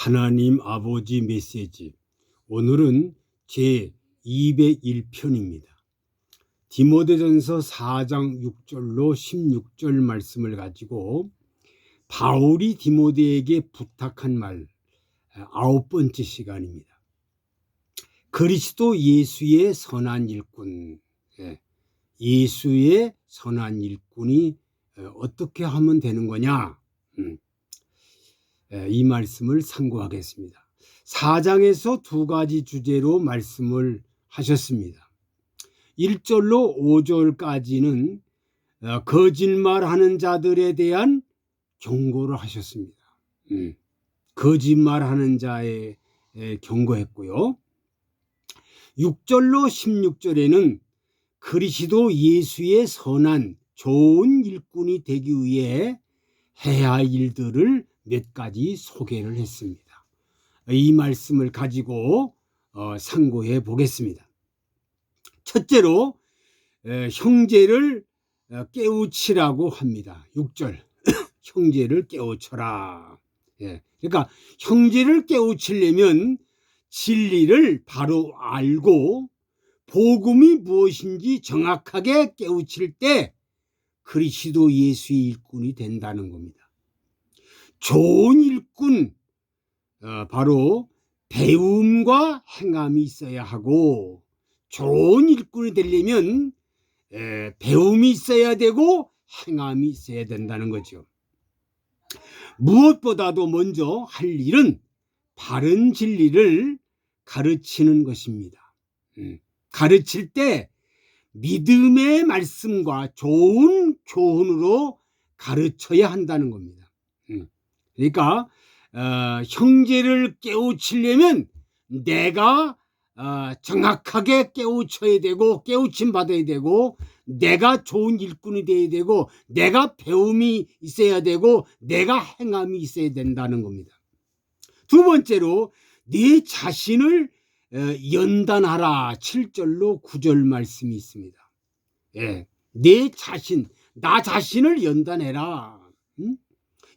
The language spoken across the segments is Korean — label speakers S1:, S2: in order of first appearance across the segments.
S1: 하나님 아버지 메시지. 오늘은 제 201편입니다. 디모데전서 4장 6절로 16절 말씀을 가지고 바울이 디모데에게 부탁한 말 아홉 번째 시간입니다. 그리스도 예수의 선한 일꾼. 예, 예수의 선한 일꾼이 어떻게 하면 되는 거냐? 음, 예, 이 말씀을 상고하겠습니다. 4장에서 두 가지 주제로 말씀을 하셨습니다. 1절로 5절까지는 어, 거짓말하는 자들에 대한 경고를 하셨습니다. 음, 거짓말하는 자에 경고했고요. 6절로 16절에는 그리스도 예수의 선한 좋은 일꾼이 되기 위해 해야 할 일들을 몇 가지 소개를 했습니다. 이 말씀을 가지고 어, 상고해 보겠습니다. 첫째로 에, 형제를 어, 깨우치라고 합니다. 6절 형제를 깨우쳐라. 예, 그러니까 형제를 깨우치려면 진리를 바로 알고 복음이 무엇인지 정확하게 깨우칠 때 그리스도 예수의 일꾼이 된다는 겁니다. 좋은 일꾼 어, 바로 배움과 행함이 있어야 하고 좋은 일꾼이 되려면 에, 배움이 있어야 되고 행함이 있어야 된다는 거죠. 무엇보다도 먼저 할 일은 바른 진리를 가르치는 것입니다. 음, 가르칠 때 믿음의 말씀과 좋은 교훈으로 가르쳐야 한다는 겁니다. 음, 그러니까 어, 형제를 깨우치려면 내가 어, 정확하게 깨우쳐야 되고 깨우침 받아야 되고 내가 좋은 일꾼이 돼야 되고 내가 배움이 있어야 되고 내가 행함이 있어야 된다는 겁니다. 두 번째로 네 자신을 어, 연단하라 7절로 9절 말씀이 있습니다. 예, 내 자신, 나 자신을 연단해라. 응?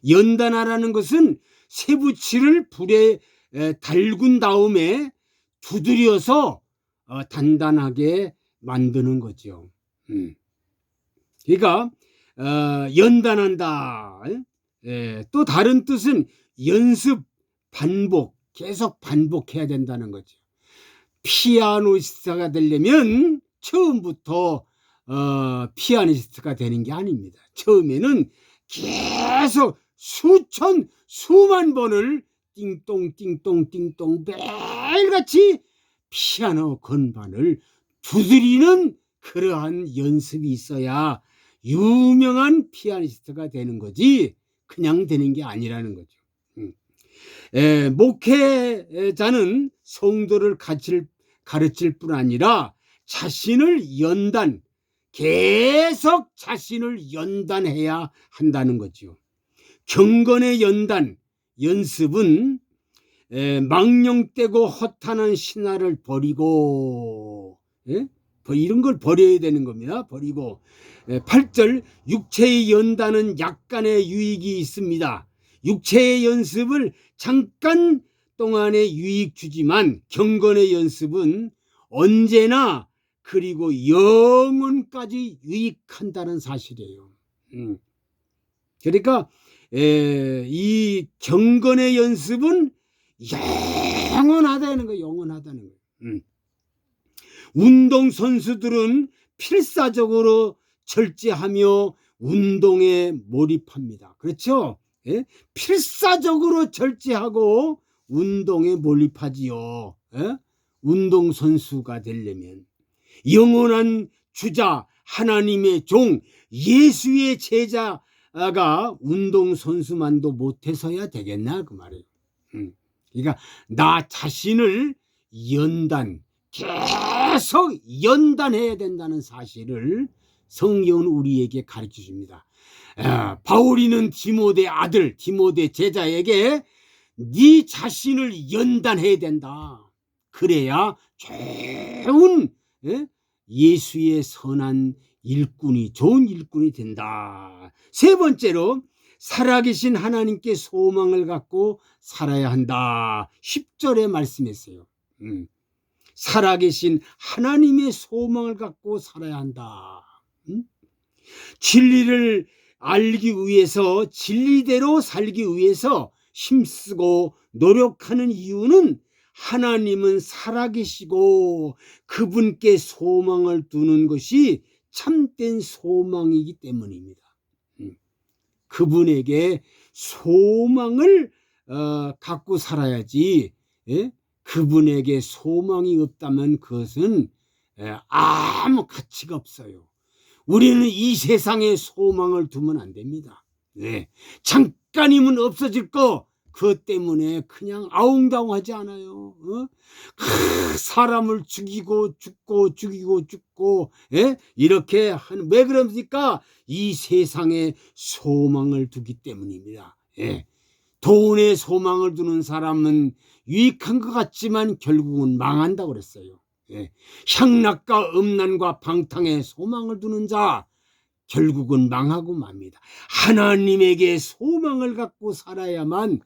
S1: 연단하라는 것은 세부치를 불에 달군 다음에 두드려서 어, 단단하게 만드는 거죠. 음. 그러니까 어, 연단한다. 예, 또 다른 뜻은 연습, 반복, 계속 반복해야 된다는 거죠. 피아노스트가 되려면 처음부터 어, 피아니스트가 되는 게 아닙니다. 처음에는 계속 수천 수만 번을 띵동 띵동 띵동 매일같이 피아노 건반을 두드리는 그러한 연습이 있어야 유명한 피아니스트가 되는 거지 그냥 되는 게 아니라는 거죠. 음. 에, 목회자는 성도를 가르칠, 가르칠 뿐 아니라 자신을 연단, 계속 자신을 연단해야 한다는 거죠. 경건의 연단, 연습은 에, 망령되고 허탄한 신화를 버리고 예? 뭐 이런 걸 버려야 되는 겁니다. 버리고 에, 8절 육체의 연단은 약간의 유익이 있습니다. 육체의 연습을 잠깐 동안의 유익 주지만 경건의 연습은 언제나 그리고 영원까지 유익한다는 사실이에요. 음. 그러니까 에, 이 경건의 연습은 영원하다는 거, 영원하다는 거. 음. 운동 선수들은 필사적으로 절제하며 운동에 몰입합니다. 그렇죠? 예? 필사적으로 절제하고 운동에 몰입하지요. 예? 운동 선수가 되려면 영원한 주자 하나님의 종 예수의 제자 가 운동 선수만도 못해서야 되겠나 그 말이에요. 음. 그러니까 나 자신을 연단 계속 연단해야 된다는 사실을 성경은 우리에게 가르쳐 줍니다. 아, 바울이는 디모데 아들 디모데 제자에게 네 자신을 연단해야 된다. 그래야 좋은 예? 예수의 선한 일꾼이 좋은 일꾼이 된다. 세 번째로 살아계신 하나님께 소망을 갖고 살아야 한다. 10절에 말씀했어요. 음. 살아계신 하나님의 소망을 갖고 살아야 한다. 음? 진리를 알기 위해서 진리대로 살기 위해서 힘쓰고 노력하는 이유는 하나님은 살아계시고 그분께 소망을 두는 것이 참된 소망이기 때문입니다. 음. 그분에게 소망을 어, 갖고 살아야지 예? 그분에게 소망이 없다면 그것은 예, 아무 가치가 없어요. 우리는 이 세상에 소망을 두면 안 됩니다. 네. 잠깐이면 없어질 거, 그것 때문에 그냥 아웅다웅하지 않아요. 어? 크, 사람을 죽이고 죽고 죽이고 죽고 예? 이렇게 하는 왜 그럽니까? 이 세상에 소망을 두기 때문입니다. 예. 돈에 소망을 두는 사람은 유익한 것 같지만 결국은 망한다고 그랬어요. 예. 향락과 음란과 방탕에 소망을 두는 자 결국은 망하고 맙니다. 하나님에게 소망을 갖고 살아야만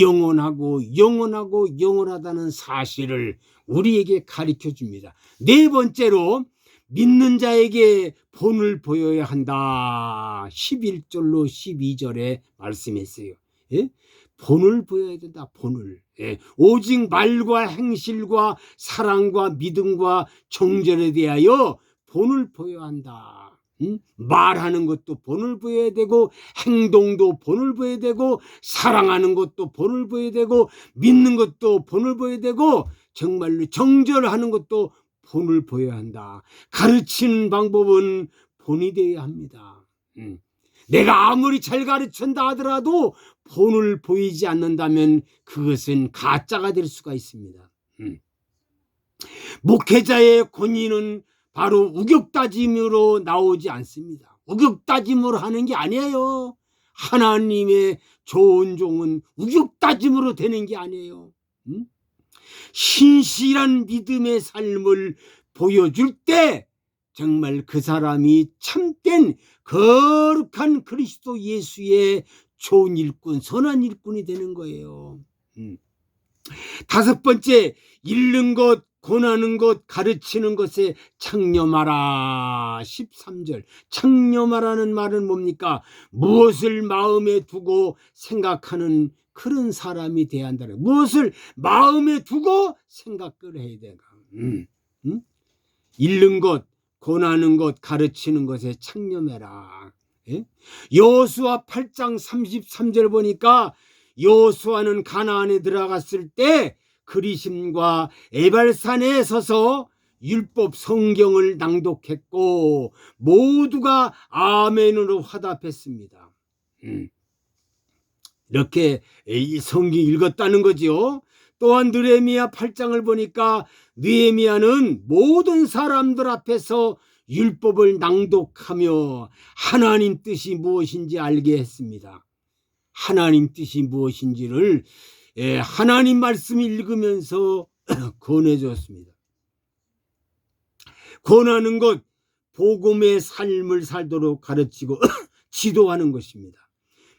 S1: 영원하고 영원하고 영원하다는 사실을 우리에게 가르쳐 줍니다. 네 번째로 믿는 자에게 본을 보여야 한다. 11절로 12절에 말씀했어요. 예? 본을 보여야 된다. 본을. 예. 오직 말과 행실과 사랑과 믿음과 정절에 대하여 본을 보여야 한다. 음? 말하는 것도 본을 보여야 되고 행동도 본을 보여야 되고 사랑하는 것도 본을 보여야 되고 믿는 것도 본을 보여야 되고 정말로 정절하는 것도 본을 보여야 한다. 가르치는 방법은 본이 되어야 합니다. 음. 내가 아무리 잘 가르친다 하더라도 본을 보이지 않는다면 그것은 가짜가 될 수가 있습니다. 음. 목회자의 권위는 바로 우격다짐으로 나오지 않습니다. 우격다짐으로 하는 게 아니에요. 하나님의 좋은 종은 우격다짐으로 되는 게 아니에요. 음? 신실한 믿음의 삶을 보여줄 때 정말 그 사람이 참된 거룩한 그리스도 예수의 좋은 일꾼, 선한 일꾼이 되는 거예요. 음. 다섯 번째, 잃는 것, 권하는 것, 가르치는 것에 창념하라. 13절. 창념하라는 말은 뭡니까? 무엇을 마음에 두고 생각하는 그런 사람이 돼야 한다. 무엇을 마음에 두고 생각을 해야 되가. 음. 음? 잃는 것, 권하는 것, 가르치는 것에 창념해라. 예? 여수와 8장 33절 보니까 여수와는 가나안에 들어갔을 때 그리심과 에발산에 서서 율법 성경을 낭독했고 모두가 아멘으로 화답했습니다. 음. 이렇게 이 성경 읽었다는 거지요. 또한 느헤미야 8장을 보니까 느헤미야는 모든 사람들 앞에서 율법을 낭독하며 하나님 뜻이 무엇인지 알게 했습니다. 하나님 뜻이 무엇인지를 예, 하나님 말씀 읽으면서 권해줬습니다. 권하는 것, 복음의 삶을 살도록 가르치고 지도하는 것입니다.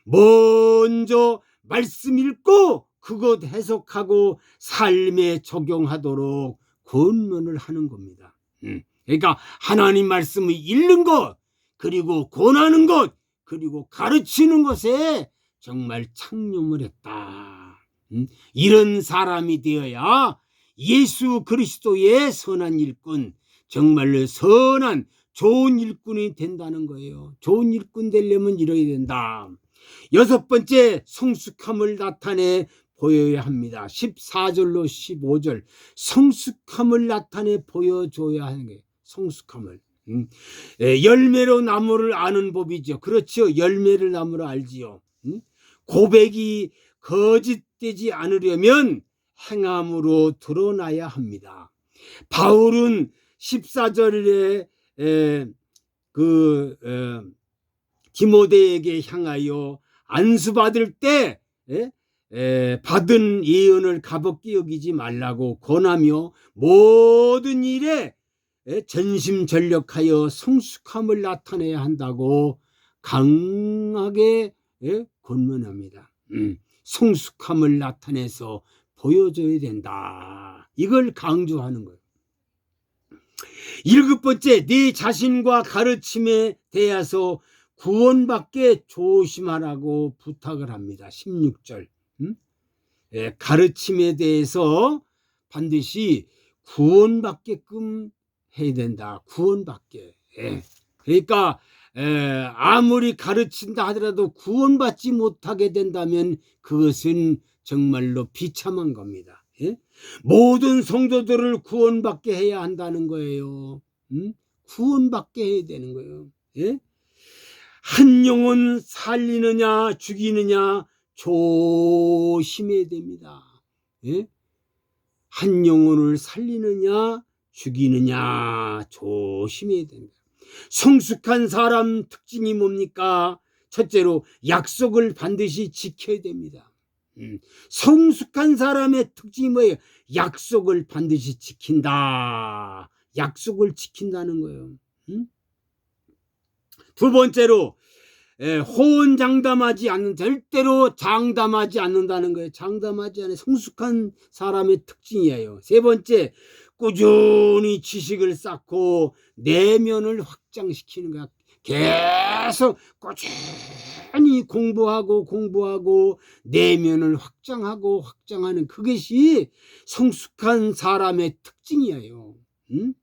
S1: 먼저 말씀 읽고 그것 해석하고 삶에 적용하도록 권면을 하는 겁니다. 음. 그러니까 하나님 말씀을 읽는 것, 그리고 권하는 것, 그리고 가르치는 것에 정말 창념을 했다. 음? 이런 사람이 되어야 예수 그리스도의 선한 일꾼, 정말로 선한 좋은 일꾼이 된다는 거예요. 좋은 일꾼 되려면 이래야 된다. 여섯 번째 성숙함을 나타내 보여야 합니다. 14절로 15절 성숙함을 나타내 보여줘야 하는 게 성숙함을 음. 에, 열매로 나무를 아는 법이죠. 그렇죠. 열매를 나무로 알지요. 음? 고백이 거짓 되지 않으려면 행함으로 드러나야 합니다. 바울은 14절에 에, 그 에, 디모데에게 향하여 안수 받을 때 에, 에, 받은 예언을 가볍게 여기지 말라고 권하며 모든 일에 에, 전심전력하여 성숙함을 나타내야 한다고 강하게 예? 권면합니다. 음, 성숙함을 나타내서 보여줘야 된다. 이걸 강조하는 거예요. 일곱 번째, 네 자신과 가르침에 대해서 구원받게 조심하라고 부탁을 합니다. 16절. 음? 예, 가르침에 대해서 반드시 구원받게끔 해야 된다. 구원받게. 예. 그러니까 에, 아무리 가르친다 하더라도 구원받지 못하게 된다면 그것은 정말로 비참한 겁니다. 예? 모든 성도들을 구원받게 해야 한다는 거예요. 음? 구원받게 해야 되는 거예요. 예? 한 영혼 살리느냐 죽이느냐 조심해야 됩니다. 예? 한 영혼을 살리느냐 죽이느냐 조심해야 됩니다. 성숙한 사람 특징이 뭡니까? 첫째로 약속을 반드시 지켜야 됩니다. 음, 성숙한 사람의 특징이 뭐예요? 약속을 반드시 지킨다. 약속을 지킨다는 거예요. 음? 두 번째로 에, 호언장담하지 않는 절대로 장담하지 않는다는 거예요. 장담하지 않는 성숙한 사람의 특징이에요. 세 번째 꾸준히 지식을 쌓고 내면을 확장시키는 거야. 계속 꾸준히 공부하고 공부하고 내면을 확장하고 확장하는 그것이 성숙한 사람의 특징이에요. 응?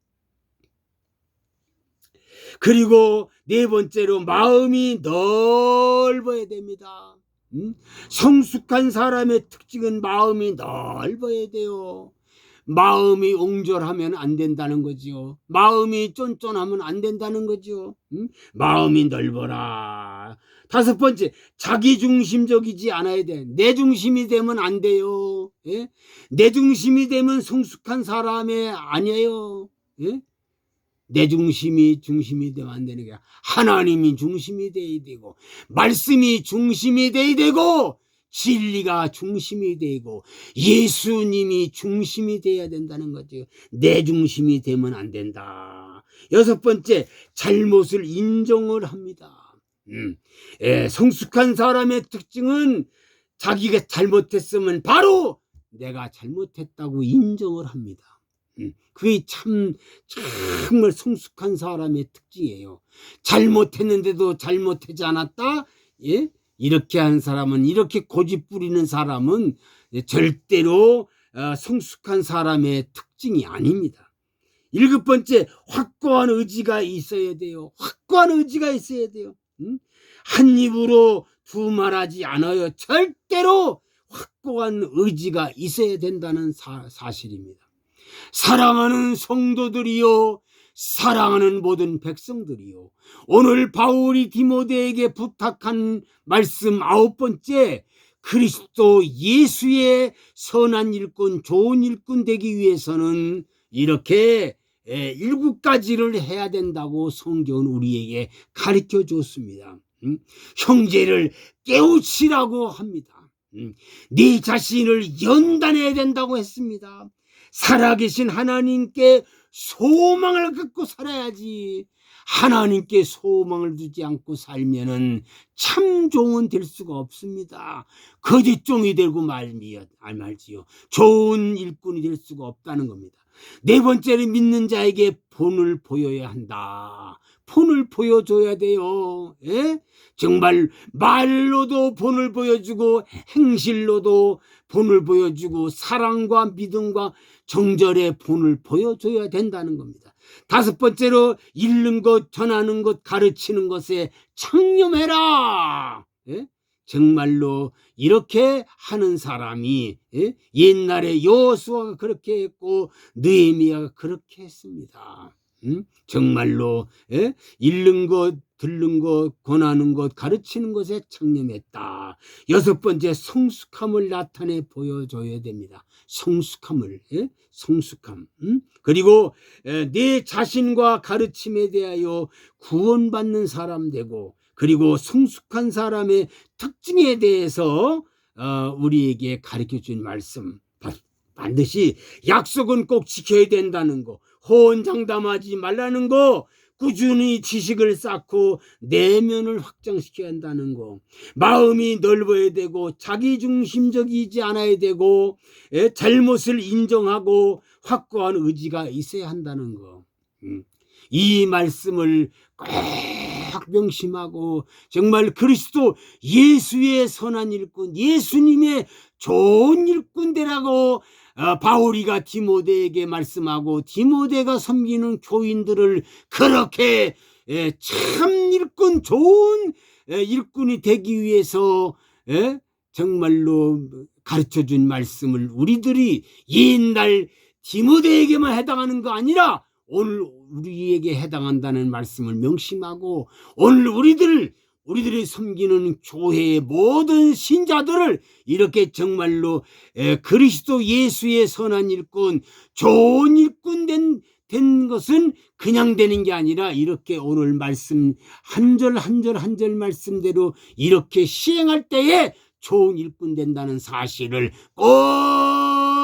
S1: 그리고 네 번째로 마음이 넓어야 됩니다. 응? 성숙한 사람의 특징은 마음이 넓어야 돼요. 마음이 옹졸하면 안 된다는 거지요. 마음이 쫀쫀하면 안 된다는 거지요. 응? 마음이 넓어라. 다섯 번째, 자기 중심적이지 않아야 돼. 내 중심이 되면 안 돼요. 예? 내 중심이 되면 성숙한 사람이 아니에요. 예? 내 중심이 중심이 되면 안 되는 게 하나님이 중심이 돼야 되고 말씀이 중심이 돼야 되고 진리가 중심이 되고 예수님이 중심이 돼야 된다는 거죠. 내 중심이 되면 안 된다. 여섯 번째 잘못을 인정을 합니다. 음, 예, 성숙한 사람의 특징은 자기가 잘못했으면 바로 내가 잘못했다고 인정을 합니다. 음, 그게 참 정말 성숙한 사람의 특징이에요. 잘못했는데도 잘못하지 않았다. 예? 이렇게 한 사람은 이렇게 고집 부리는 사람은 절대로 어, 성숙한 사람의 특징이 아닙니다. 일곱 번째 확고한 의지가 있어야 돼요. 확고한 의지가 있어야 돼요. 응? 한 입으로 두 말하지 않아요. 절대로 확고한 의지가 있어야 된다는 사, 사실입니다. 사랑하는 성도들이요. 사랑하는 모든 백성들이요. 오늘 바울이 디모데에게 부탁한 말씀 아홉 번째, 그리스도 예수의 선한 일꾼, 좋은 일꾼 되기 위해서는 이렇게 일곱 가지를 해야 된다고 성경은 우리에게 가르쳐 줬습니다. 형제를 깨우치라고 합니다. 네 자신을 연단해야 된다고 했습니다. 살아계신 하나님께 소망을 갖고 살아야지. 하나님께 소망을 두지 않고 살면은 참 종은 될 수가 없습니다. 거짓 종이 되고 말미요, 말지요. 좋은 일꾼이 될 수가 없다는 겁니다. 네 번째로 믿는 자에게 본을 보여야 한다. 본을 보여줘야 돼요. 예? 정말 말로도 본을 보여주고 행실로도 본을 보여주고 사랑과 믿음과 정절의 본을 보여줘야 된다는 겁니다. 다섯 번째로 읽는 것, 전하는 것, 가르치는 것에 창념해라. 예? 정말로 이렇게 하는 사람이 예? 옛날에 여호수아가 그렇게 했고 느헤미야가 그렇게 했습니다. 음? 정말로 예? 읽는 것, 듣는 것, 권하는 것, 가르치는 것에 창념했다. 여섯 번째 성숙함을 나타내 보여줘야 됩니다. 성숙함을 예? 성숙함. 음? 그리고 에, 내 자신과 가르침에 대하여 구원받는 사람 되고 그리고 성숙한 사람의 특징에 대해서 어, 우리에게 가르쳐 준 말씀 반드시 약속은 꼭 지켜야 된다는 거, 호언장담하지 말라는 거, 꾸준히 지식을 쌓고 내면을 확장시켜야 한다는 거. 마음이 넓어야 되고 자기중심적이지 않아야 되고 예, 잘못을 인정하고 확고한 의지가 있어야 한다는 거. 음. 이 말씀을 꼭 명심하고 정말 그리스도 예수의 선한 일꾼, 예수님의 좋은 일꾼 되라고 어, 바울이가 디모데에게 말씀하고 디모데가 섬기는 교인들을 그렇게 예, 참 일꾼 좋은 예, 일꾼이 되기 위해서 예, 정말로 가르쳐 준 말씀을 우리들이 옛날 디모데에게만 해당하는 거 아니라 오늘 우리에게 해당한다는 말씀을 명심하고 오늘 우리들 우리들이 섬기는 교회의 모든 신자들을 이렇게 정말로 에, 그리스도 예수의 선한 일꾼, 좋은 일꾼 된, 된 것은 그냥 되는 게 아니라 이렇게 오늘 말씀 한 절 한 절 한 절 말씀대로 이렇게 시행할 때에 좋은 일꾼 된다는 사실을 꼭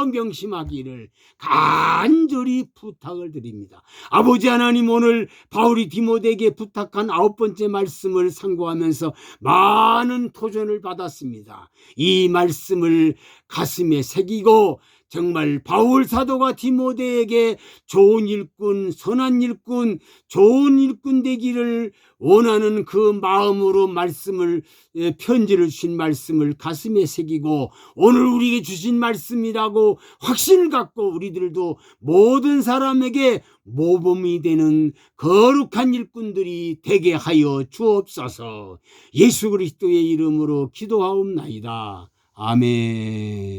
S1: 명심하기를 간절히 부탁을 드립니다. 아버지 하나님 오늘 바울이 디모데에게 부탁한 아홉 번째 말씀을 상고하면서 많은 도전을 받았습니다. 이 말씀을 가슴에 새기고 정말 바울 사도가 디모데에게 좋은 일꾼, 선한 일꾼, 좋은 일꾼 되기를 원하는 그 마음으로 말씀을 예, 편지를 주신 말씀을 가슴에 새기고 오늘 우리에게 주신 말씀이라고 확신을 갖고 우리들도 모든 사람에게 모범이 되는 거룩한 일꾼들이 되게 하여 주옵소서. 예수 그리스도의 이름으로 기도하옵나이다. 아멘.